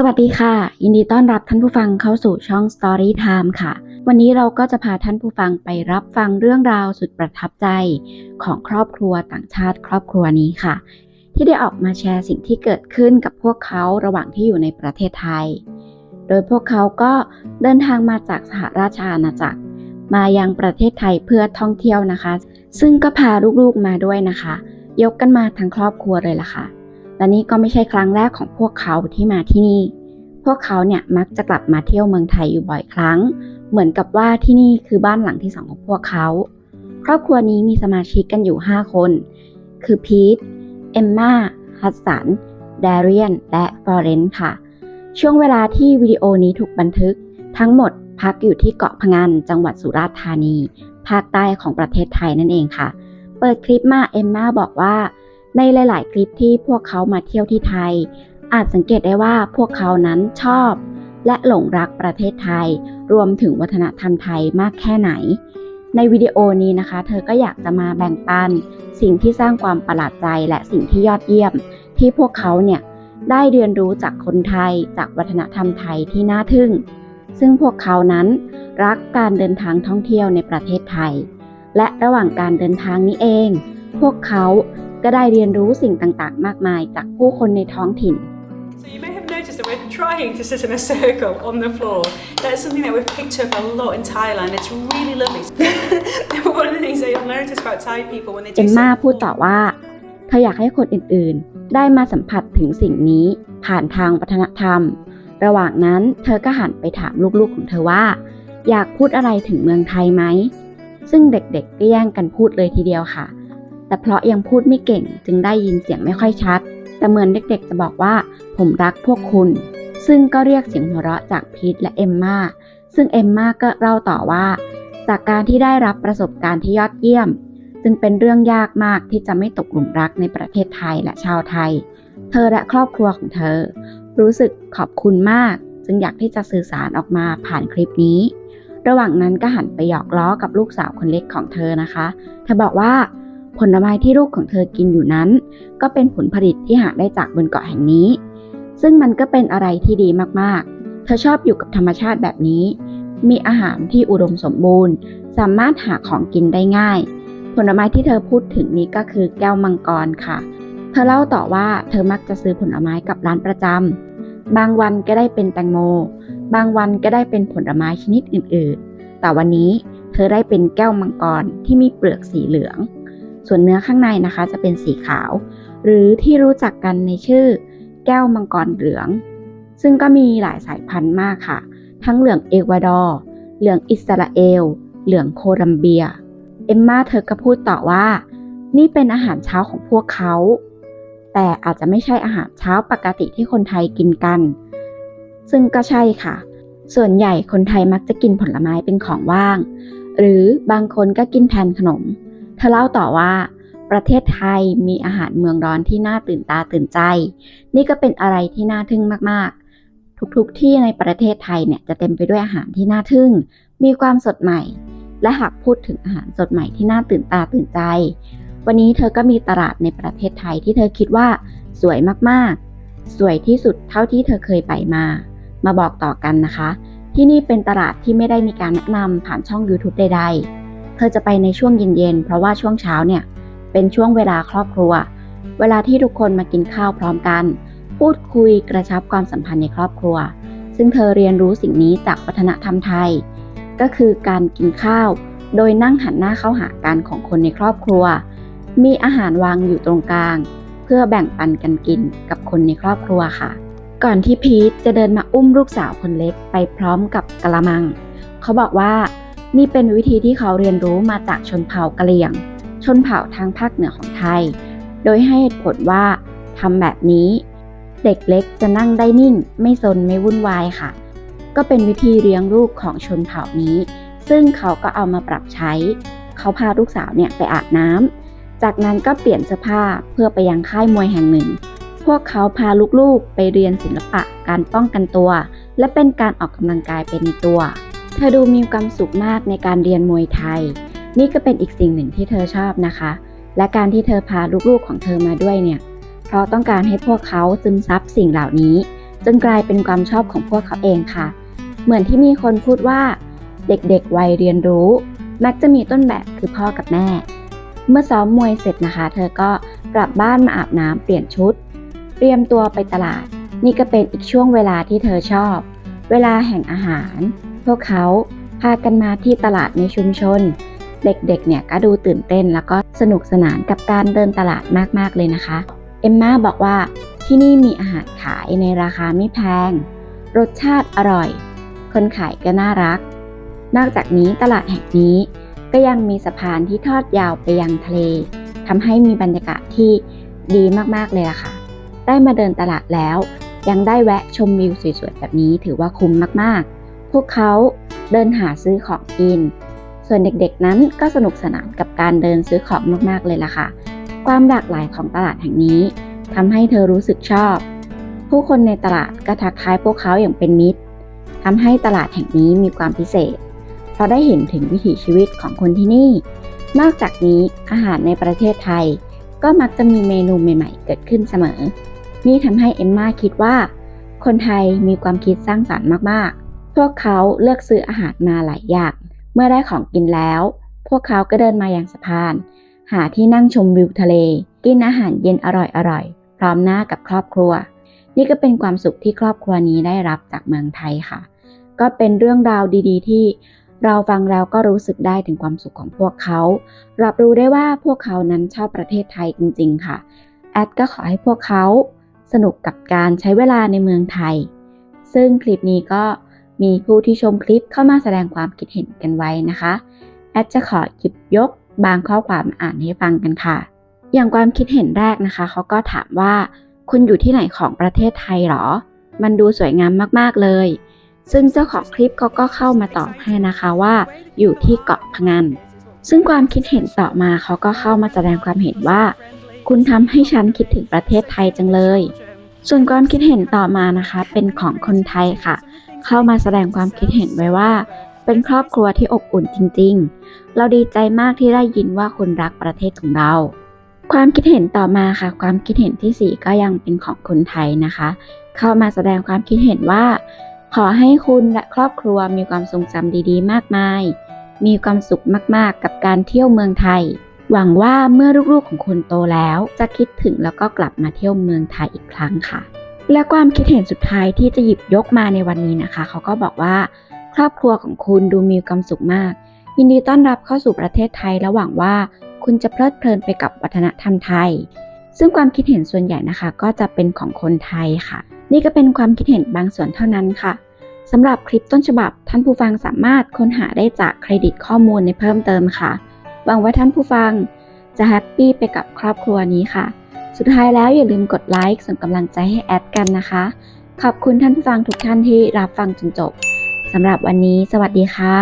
สวัสดีค่ะ ยินดีต้อนรับท่านผู้ฟังเข้าสู่ช่อง Story Time ค่ะ วันนี้เราก็จะพาท่านผู้ฟังไปรับฟังเรื่องราวสุดประทับใจของครอบครัวต่างชาติครอบครัวนี้ค่ะ ที่ได้ออกมาแชร์สิ่งที่เกิดขึ้นกับพวกเขาระหว่างที่อยู่ในประเทศไทย โดยพวกเขาก็เดินทางมาจากสหราชอาณาจักร มายังประเทศไทยเพื่อท่องเที่ยวนะคะ ซึ่งก็พาลูกๆมาด้วยนะคะ ยกกันมาทั้งครอบครัวเลยล่ะค่ะ และนี่ก็ไม่ใช่ครั้งแรกของพวกเขาที่มาที่นี่ พวกเขาเนี่ยมักจะกลับมาเที่ยวเมืองไทยอยู่บ่อยครั้ง เหมือนกับว่าที่นี่คือบ้านหลังที่สองของพวกเขา ครอบครัวนี้มีสมาชิกกันอยู่ 5 คน คือพีท เอมมาฮัสสันแดเรียน และฟอเรนซ์ค่ะ ช่วงเวลาที่วิดีโอนี้ถูกบันทึก ทั้งหมดพักอยู่ที่เกาะพะงัน จังหวัดสุราษฎร์ธานี ภาคใต้ของประเทศไทยนั่นเองค่ะ เปิดคลิปมาเอมมาบอกว่า ในหลาย ๆ คลิปที่พวกเขามาเที่ยวที่ไทย อาจสังเกตได้ว่าพวกเขานั้นชอบ และหลงรักประเทศไทย รวมถึงวัฒนธรรมไทยมากแค่ไหน ในวิดีโอนี้นะคะ เธอก็อยากจะมาแบ่งปัน สิ่งที่สร้างความประหลาดใจและสิ่งที่ยอดเยี่ยม ที่พวกเขาเนี่ยได้เรียนรู้จากคนไทยจากวัฒนธรรมไทยที่น่าทึ่ง ซึ่งพวกเขานั้นรักการเดินทางท่องเที่ยวในประเทศไทย และระหว่างการเดินทางนี้เอง พวกเขา ก็ได้เรียนรู้สิ่งต่างๆ มากมายจากผู้คนในท้องถิ่น So you may have noticed that we're trying to sit in a circle on the floor. That's something that we've picked up a lot in Thailand. It's really lovely. One of the things that you'll notice about Thai people when they เอ do มมา sit พูดต่อว่าเธออยากให้คนอื่นๆ ได้มาสัมผัสถึงสิ่งนี้ผ่านทางวัฒนธรรม ระหว่างนั้นเธอก็หันไปถามลูกๆของเธอว่า อยากพูดอะไรถึงเมืองไทยไหม ซึ่งเด็กๆก็แย่งกันพูดเลยทีเดียวค่ะ แต่เพราะยังพูดไม่เก่งจึงได้ยินเสียงไม่ค่อยชัด แต่เหมือนเด็กๆจะบอกว่า ผมรักพวกคุณ ซึ่งก็เรียกเสียงหัวเราะจากพีทและเอมมาซึ่งเอมมาก็เล่าต่อว่า จากการที่ได้รับประสบการณ์ที่ยอดเยี่ยม จึงเป็นเรื่องยากมากที่จะไม่ตกหลุมรักในประเทศไทยและชาวไทย เธอและครอบครัวของเธอ รู้สึกขอบคุณมาก จึงอยากที่จะสื่อสารออกมาผ่านคลิปนี้ ระหว่างนั้นก็หันไปหยอกล้อกับลูกสาวคนเล็กของเธอนะคะ เธอบอกว่า ผลไม้ที่ลูกของเธอกินอยู่นั้น ก็เป็นผลผลิตที่หาได้จากบนเกาะแห่งนี้ ซึ่งมันก็เป็นอะไรที่ดีมากๆ เธอชอบอยู่กับธรรมชาติแบบนี้ มีอาหารที่อุดมสมบูรณ์ สามารถหาของกินได้ง่าย ผลไม้ที่เธอพูดถึงนี้ก็คือแก้วมังกรค่ะ เธอเล่าต่อว่าเธอมักจะซื้อผลไม้กับร้านประจำบางวันก็ได้เป็นแตงโม บางวันก็ได้เป็นผลไม้ชนิดอื่น ๆ แต่วันนี้เธอได้เป็นแก้วมังกรที่มีเปลือกสีเหลือง ส่วนเนื้อข้างในนะคะจะเป็นสีขาว หรือที่รู้จักกันในชื่อ แก้วมังกรเหลือง ซึ่งก็มีหลายสายพันธุ์มากค่ะ ทั้งเหลืองเอกวาดอร์ เหลืองอิสราเอล เหลืองโคลัมเบีย เอมมาเธอก็พูดต่อว่า นี่เป็นอาหารเช้าของพวกเขา แต่อาจจะไม่ใช่อาหารเช้าปกติที่คนไทยกินกัน ซึ่งก็ใช่ค่ะ ส่วนใหญ่คนไทยมักจะกินผลไม้เป็นของว่าง หรือบางคนก็กินแทนขนม เธอเล่าต่อว่า ประเทศไทยมีอาหารเมืองร้อนที่น่าตื่นตาตื่นใจ นี่ก็เป็นอะไรที่น่าทึ่งมากๆ ทุกๆที่ในประเทศไทยเนี่ยจะเต็มไปด้วยอาหารที่น่าทึ่ง มีความสดใหม่ และหากพูดถึงอาหารสดใหม่ที่น่าตื่นตาตื่นใจ วันนี้เธอก็มีตลาดในประเทศไทยที่เธอคิดว่าสวยมากๆ สวยที่สุดเท่าที่เธอเคยไปมา มาบอกต่อกันนะคะ ที่นี่เป็นตลาดที่ไม่ได้มีการแนะนำผ่านช่อง YouTube ใดๆ เธอจะไปในช่วงเย็นๆ เพราะว่าช่วงเช้าเนี่ย เป็นช่วงเวลาครอบครัว เวลาที่ทุกคนมากินข้าวพร้อมกัน พูดคุยกระชับความสัมพันธ์ในครอบครัว ซึ่งเธอเรียนรู้สิ่งนี้จากวัฒนธรรมไทย ก็คือการกินข้าว โดยนั่งหันหน้าเข้าหากันของคนในครอบครัว มีอาหารวางอยู่ตรงกลาง เพื่อแบ่งปันกันกินกับคนในครอบครัวค่ะ ก่อนที่พีทจะเดินมาอุ้มลูกสาวคนเล็กไปพร้อมกับกะละมัง เขาบอกว่า นี่เป็นวิธีที่เขาเรียนรู้มาจากชนเผ่ากะเหรี่ยง ชนเผ่าทางภาคเหนือของไทย โดยให้เหตุผลว่าทำแบบนี้ เด็กเล็กจะนั่งได้นิ่ง ไม่ซนไม่วุ่นวายค่ะ ก็เป็นวิธีเลี้ยงลูกของชนเผ่านี้ ซึ่งเขาก็เอามาปรับใช้ เขาพาลูกสาวเนี่ยไปอาบน้ำจากนั้นก็เปลี่ยนเสื้อผ้าเพื่อไปยังค่ายมวยแห่งหนึ่ง พวกเขาพาลูกๆไปเรียนศิลปะการป้องกันตัว และเป็นการออกกำลังกายเป็นในตัว เธอดูมีความสุขมากในการเรียนมวยไทย นี่ก็เป็นอีกสิ่งหนึ่งที่เธอชอบนะคะ และการที่เธอพาลูกๆของเธอมาด้วยเนี่ย เพราะต้องการให้พวกเขาซึมซับสิ่งเหล่านี้ จนกลายเป็นความชอบของพวกเขาเองค่ะ เหมือนที่มีคนพูดว่า เด็กๆวัยเรียนรู้ มักจะมีต้นแบบคือพ่อกับแม่ เมื่อซ้อมมวยเสร็จนะคะ เธอก็กลับบ้านมาอาบน้ำเปลี่ยนชุด เตรียมตัวไปตลาด นี่ก็เป็นอีกช่วงเวลาที่เธอชอบ เวลาแห่งอาหาร พวกเขาพากันมาที่ตลาดในชุมชน เด็กๆ เนี่ยก็ดูตื่นเต้นแล้วก็สนุกสนานกับการเดินตลาดมากๆเลยนะคะ เอมมาบอกว่าที่นี่มีอาหารขายในราคาไม่แพง รสชาติอร่อย คนขายก็น่ารัก นอกจากนี้ตลาดแห่งนี้ก็ยังมีสะพานที่ทอดยาวไปยังทะเลทำให้มีบรรยากาศที่ดีมากๆเลยล่ะค่ะ ได้มาเดินตลาดแล้ว ยังได้แวะชมวิวสวยๆแบบนี้ถือว่าคุ้มมากๆ พวกเขาเดินหาซื้อของกิน ส่วนเด็กๆนั้นก็สนุกสนานกับการเดินซื้อของมากๆเลยล่ะค่ะ ความหลากหลายของตลาดแห่งนี้ทำให้เธอรู้สึกชอบ ผู้คนในตลาดก็ทักทายพวกเขาอย่างเป็นมิตรทำให้ตลาดแห่งนี้มีความพิเศษ เพราะได้เห็นถึงวิถีชีวิตของคนที่นี่ นอกจากนี้อาหารในประเทศไทย ก็มักจะมีเมนูใหม่ ๆ เกิดขึ้นเสมอ นี่ทำให้เอมมาคิดว่า คนไทยมีความคิดสร้างสรรค์มากๆ พวกเขาเลือกซื้ออาหารมาหลายอย่าง เมื่อได้ของกินแล้ว พวกเขาก็เดินมายังสะพาน หาที่นั่งชมวิวทะเล กินอาหารเย็นอร่อยๆ พร้อมหน้ากับครอบครัว นี่ก็เป็นความสุขที่ครอบครัวนี้ได้รับจากเมืองไทยค่ะ ก็เป็นเรื่องราวดีๆ ที่เราฟังแล้วก็รู้สึกได้ถึงความสุขของพวกเขา รับรู้ได้ว่าพวกเขานั้นชอบประเทศไทยจริง ๆ ค่ะ แอดก็ขอให้พวกเขาสนุกกับการใช้เวลาในเมืองไทย ซึ่งคลิปนี้ก็ มีผู้ที่ชมคลิปเข้ามาแสดงความคิดเห็นกันไว้นะคะ แอดจะขอหยิบยกบางข้อความมาอ่านให้ฟังกันค่ะ อย่างความคิดเห็นแรกนะคะ เขาก็ถามว่า คุณอยู่ที่ไหนของประเทศไทยหรอ มันดูสวยงามมากๆเลย ซึ่งเจ้าของคลิปเขาก็เข้ามาตอบให้นะคะว่า อยู่ที่เกาะพะงัน ซึ่งความคิดเห็นต่อมาเขาก็เข้ามาแสดงความเห็นว่า คุณทำให้ฉันคิดถึงประเทศไทยจังเลย ส่วนความคิดเห็นต่อมานะคะ เป็นของคนไทยค่ะ เข้ามาแสดงความคิดเห็นไว้ว่า เป็นครอบครัวที่อบอุ่นจริงๆ เราดีใจมากที่ได้ยินว่าคุณรักประเทศของเรา ความคิดเห็นต่อมาค่ะ ความคิดเห็นที่ 4 ก็ยังเป็นของคนไทยนะคะ เข้ามาแสดงความคิดเห็นว่า ขอให้คุณและครอบครัวมีความทรงจำดีๆ มากมาย มีความสุขมากๆ กับการเที่ยวเมืองไทยหวังว่าเมื่อลูกๆของคุณโตแล้ว จะคิดถึงแล้วก็กลับมาเที่ยวเมืองไทยอีกครั้งค่ะ และความคิดเห็นสุดท้ายที่จะหยิบยกมาในวันนี้นะคะ เขาก็บอกว่า ครอบครัวของคุณดูมีความสุขมาก ยินดีต้อนรับเข้าสู่ประเทศไทยและหวังว่าคุณจะเพลิดเพลินไปกับวัฒนธรรมไทย ซึ่งความคิดเห็นส่วนใหญ่นะคะ ก็จะเป็นของคนไทยค่ะ นี่ก็เป็นความคิดเห็นบางส่วนเท่านั้นค่ะสำหรับคลิปต้นฉบับ ท่านผู้ฟังสามารถค้นหาได้จากเครดิตข้อมูลในเพิ่มเติมค่ะหวังว่าท่านผู้ฟังจะแฮปปี้ไปกับครอบครัวนี้ค่ะ สุดท้ายแล้วอย่าลืมกดไลค์ส่งกำลังใจให้แอดกันนะคะ ขอบคุณท่านผู้ฟังทุกท่านที่รับฟังจนจบสำหรับวันนี้ สวัสดีค่ะ